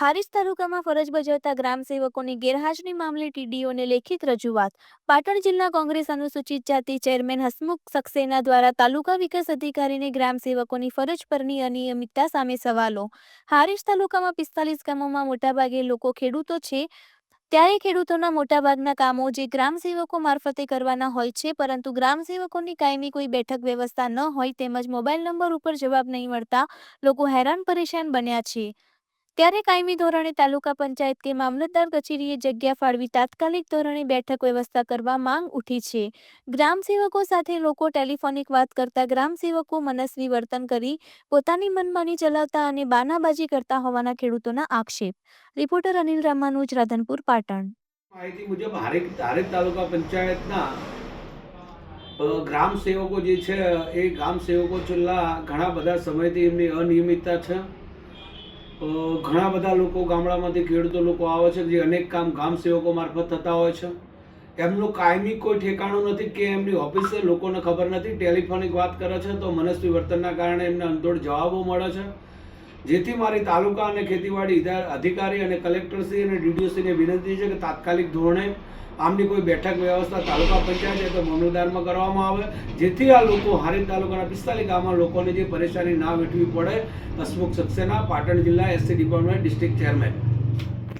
હારીજ તાલુકામાં ફરજ બજાવતા ગ્રામ સેવકોની ગેરહાજરી મામલે ટીડીઓને લેખિત રજૂઆત. પાટણ જિલ્લા કોંગ્રેસ અનુસૂચિત જાતિ ચેરમેન હસમુખ સક્સેના દ્વારા તાલુકા વિકાસ અધિકારીને ગ્રામ સેવકોની ફરજ પરની અનિયમિતતા સામે સવાલો. હારીજ તાલુકામાં પિસ્તાલીસ ગામોમાં મોટાભાગે લોકો ખેડૂતો છે. ત્યારે ખેડૂતોના મોટાભાગના કામો જે ગ્રામ સેવકો મારફતે કરવાના હોય છે, પરંતુ ગ્રામ સેવકોની કાયમી કોઈ બેઠક વ્યવસ્થા ન હોય તેમજ મોબાઈલ નંબર ઉપર જવાબ નહીં મળતા લોકો હેરાન પરેશાન બન્યા છે. ત્યારે કાયમી ધોરણે તાલુકા પંચાયત કે મામલતદાર કચેરીએ જગ્યા ફાળવી તાત્કાલિક ધોરણે બેઠક વ્યવસ્થા કરવા માંગ ઉઠી છે. ગ્રામ સેવકો સાથે લોકો ટેલિફોનિક વાત કરતા ગ્રામ સેવકો મનસ્વી વર્તન કરી પોતાની મનમાની ચલાવતા અને બાનાબાજી કરતા હોવાના ખેડૂતોના આક્ષેપ. રિપોર્ટર અનિલ રામાનુજ રાધનપુર પાટણ. માહિતી મુજબ હારેક હારેક તાલુકા પંચાયતના ગ્રામ જે છે, એ ગ્રામ છેલ્લા ઘણા બધા સમયથી એમની અનિયમિતતા છે. ઘણા બધા લોકો ગામડામાંથી ખેડૂતો લોકો આવે છે જે અનેક કામ ગામ સેવકો મારફત થતા હોય છે. એમનું કાયમી કોઈ ઠેકાણું નથી કે એમની ઓફિસે લોકોને ખબર નથી, ટેલિફોનિક વાત કરે છે તો મનસ્વી વર્તનના કારણે એમને અંતોડ જવાબો મળે છે. જેથી મારી તાલુકા અને ખેતીવાડી અધિકારી અને કલેક્ટરશ્રી અને ડીડીઓશ્રીને વિનંતી છે કે તાત્કાલિક ધોરણે આમની કોઈ બેઠક વ્યવસ્થા તાલુકા પંચાયત તો મામલતદારમાં કરવામાં આવે, જેથી આ લોકો હારીજ તાલુકાના પિસ્તાલીસ ગામના લોકોને જે પરેશાની ના વેઠવી પડે હસમુખ સક્સેના પાટણ જિલ્લા એસસી ડિપાર્ટમેન્ટ ડિસ્ટ્રિક્ટ ચેરમેન.